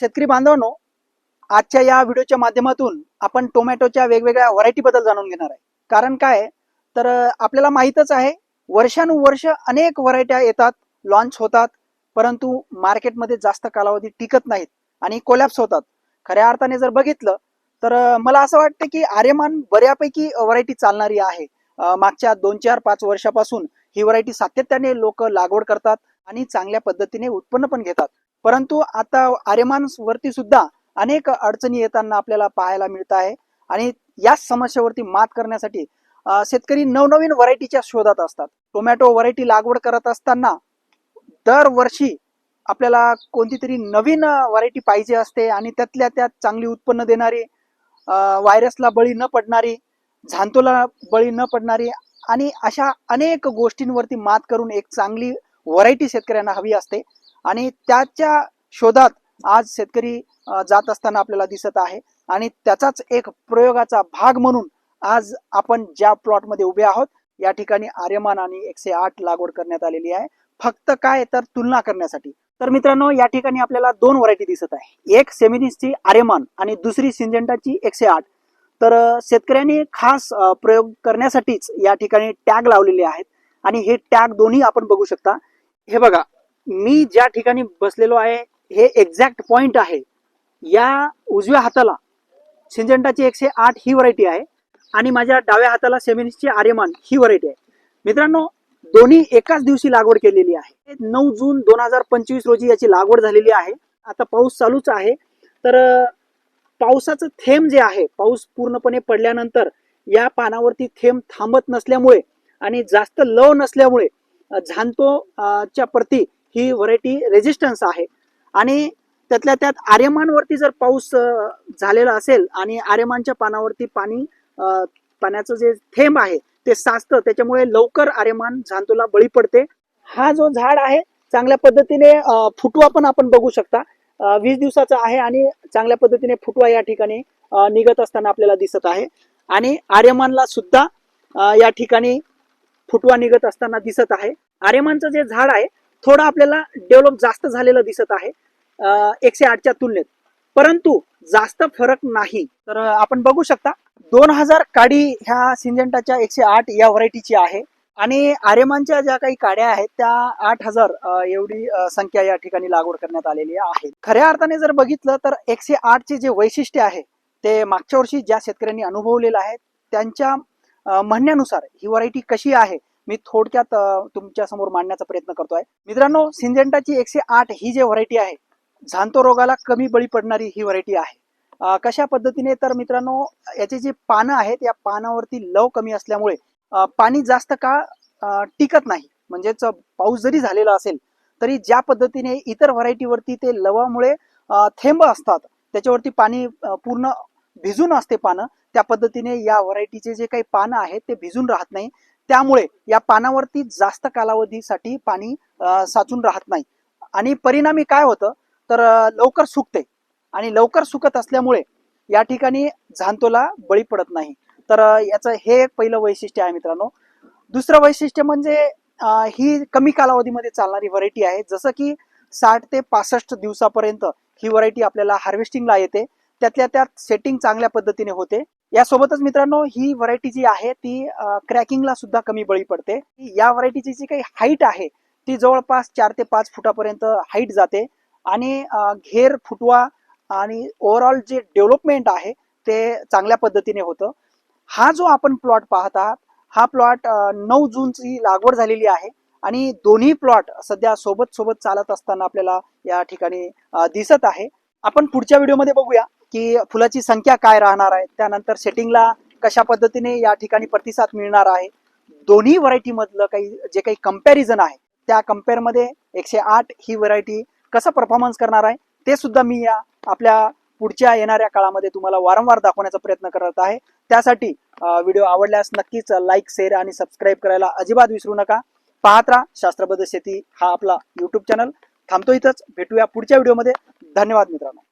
शेतकरी बांधवांनो आजच्या या व्हिडिओच्या माध्यमातून आपण टोमॅटोच्या वेगवेगळ्या व्हरायटी बद्दल जाणून घेणार आहे. कारण काय? तर आपल्याला माहीतच आहे वर्षानुवर्ष अनेक व्हरायट्या येतात लॉन्च होतात परंतु मार्केटमध्ये जास्त कालावधी टिकत नाहीत आणि कोलॅप्स होतात. खऱ्या अर्थाने जर बघितलं तर मला असं वाटतं की आर्यमान बऱ्यापैकी व्हरायटी चालणारी आहे. मागच्या दोन चार पाच वर्षापासून ही व्हरायटी सातत्याने लोक लागवड करतात आणि चांगल्या पद्धतीने उत्पन्न पण घेतात. परंतु आता आर्यमान वरती सुद्धा अनेक अडचणी येताना आपल्याला पाहायला मिळत आहे. आणि याच समस्येवरती मात करण्यासाठी शेतकरी नवनवीन व्हरायटीच्या शोधात असतात. टोमॅटो व्हरायटी लागवड करत असताना दरवर्षी आपल्याला कोणती तरी नवीन व्हरायटी पाहिजे असते आणि त्यातल्या त्यात चांगली उत्पन्न देणारी व्हायरसला बळी न पडणारी झांतोला बळी न पडणारी आणि अशा अनेक गोष्टींवरती मात करून एक चांगली व्हरायटी शेतकऱ्यांना हवी असते. आणि त्याच्या शोधात आज शेतकरी जात असताना आपल्याला दिसत आहे. आणि त्याचाच एक प्रयोगाचा भाग म्हणून आज आपण ज्या प्लॉटमध्ये उभे आहोत या ठिकाणी आर्यमान आणि एकशे आठ लागवड करण्यात आलेली आहे. फक्त काय तर तुलना करण्यासाठी. तर मित्रांनो या ठिकाणी आपल्याला दोन व्हरायटी दिसत आहे. एक सेमिनिसची आर्यमान आणि दुसरी सिंजेंटाची एकशे आठ. तर शेतकऱ्यांनी खास प्रयोग करण्यासाठीच या ठिकाणी टॅग लावलेले आहेत. आणि हे टॅग दोन्ही आपण बघू शकता. हे बघा मी ज्या ठिकाणी बसलेलो आहे हे एक्झॅक्ट पॉइंट आहे. या उजव्या हाताला सिंजंटाची एकशे आठ ही व्हरायटी आहे आणि माझ्या डाव्या हाताला सेमिनिसची आर्यमान ही व्हरायटी आहे. मित्रांनो दोन्ही एकाच दिवशी लागवड केलेली आहे. नऊ जून दोन हजार पंचवीस रोजी याची लागवड झालेली आहे. आता पाऊस चालूच आहे. तर पावसाचं थेंब जे आहे पाऊस पूर्णपणे पडल्यानंतर या पानावरती थेंब थांबत नसल्यामुळे आणि जास्त लव नसल्यामुळे झांतो च्या प्रती ही व्हरायटी रेजिस्टन्स आहे. आणि त्यातल्या त्यात आर्यमानवरती जर पाऊस झालेला असेल आणि आर्यमानच्या पानावरती पाणी पाण्याचं जे थेंब आहे ते साचतं त्याच्यामुळे लवकर आर्यमान झांतूला बळी पडते. हा जो झाड आहे चांगल्या पद्धतीने फुटवा पण आपण बघू शकता. वीस दिवसाचा आहे आणि चांगल्या पद्धतीने फुटवा या ठिकाणी निघत असताना आपल्याला दिसत आहे. आणि आर्यमानला सुद्धा या ठिकाणी फुटवा निघत असताना दिसत आहे. आर्यमानचं जे झाड आहे थोडं आपल्याला डेव्हलप जास्त झालेलं दिसत आहे एकशे आठच्या तुलनेत. परंतु जास्त फरक नाही. तर आपण बघू शकता दोन हजार काडी ह्या सिंजेंटाच्या एकशे आठ या व्हरायटीची आहे. आणि आर्यमानच्या ज्या काही काड्या आहेत त्या आठ हजार एवढी संख्या या ठिकाणी लागवड करण्यात आलेली आहे. खऱ्या अर्थाने जर बघितलं तर एकशे आठचे जे वैशिष्ट्य आहे ते मागच्या वर्षी ज्या शेतकऱ्यांनी अनुभवलेलं आहे त्यांच्या म्हणण्यानुसार ही व्हरायटी कशी आहे मी थोडक्यात तुमच्यासमोर मांडण्याचा प्रयत्न करतोय. मित्रांनो सिंजेंटाची एकशे आठ ही जी व्हरायटी आहे झांतो रोगाला कमी बळी पडणारी ही व्हरायटी आहे. कशा पद्धतीने? तर मित्रांनो याची जी पानं आहेत या पानावरती लव कमी असल्यामुळे पाणी जास्त काळ टिकत नाही म्हणजेच पाऊस जरी झालेला असेल तरी ज्या पद्धतीने इतर व्हरायटीवरती ते लवामुळे थेंब असतात त्याच्यावरती पाणी पूर्ण भिजून असते पानं त्या पद्धतीने या व्हरायटीचे जे काही पानं आहेत ते भिजून राहत नाही. त्यामुळे या पानावरती जास्त कालावधीसाठी पाणी साचून राहत नाही. आणि परिणामी काय होतं? तर लवकर सुकते. आणि लवकर सुकत असल्यामुळे या ठिकाणी झांतोला बळी पडत नाही. तर याचं हे एक पहिलं वैशिष्ट्य आहे मित्रांनो. दुसरं वैशिष्ट्य म्हणजे ही कमी कालावधीमध्ये चालणारी व्हरायटी आहे. जसं की साठ ते पासष्ट दिवसापर्यंत ही व्हरायटी आपल्याला हार्वेस्टिंगला येते. त्यातल्या त्यात सेटिंग चांगल्या पद्धतीने होते. यासोबतच मित्रांनो ही व्हरायटी जी आहे ती क्रॅकिंगला सुद्धा कमी बळी पडते. या व्हरायटीची जी काही हाईट आहे ती जवळपास चार ते पाच फुटापर्यंत हाईट जाते. आणि घेर फुटवा आणि ओव्हरऑल जे डेव्हलपमेंट आहे ते चांगल्या पद्धतीने होतं. हा जो आपण प्लॉट पाहत आहात हा प्लॉट नऊ जूनची लागवड झालेली आहे. आणि दोन्ही प्लॉट सध्या सोबत सोबत चालत असताना आपल्याला या ठिकाणी दिसत आहे. आपण पुढच्या व्हिडिओमध्ये बघूया. की फुलाची संख्या काय राहणार आहे? त्यानंतर सेटिंगला कशा पद्धतीने या ठिकाणी प्रतिसाद मिळणार आहे? दोन्ही व्हरायटी मधलं काही जे काही कंपॅरिझन आहे त्या कंपेअरमध्ये एकशे आठ ही व्हरायटी कसं परफॉर्मन्स करणार आहे? ते सुद्धा मी या आपल्या पुढच्या येणाऱ्या काळामध्ये तुम्हाला वारंवार दाखवण्याचा प्रयत्न करत आहे. त्यासाठी व्हिडिओ आवडल्यास नक्कीच लाईक शेअर आणि सबस्क्राईब करायला अजिबात विसरू नका. पाहत राहा शास्त्रबद्ध शेती हा आपला युट्यूब चॅनल थांबतो इथंच. भेटूया पुढच्या व्हिडिओमध्ये धन्यवाद मित्रांनो.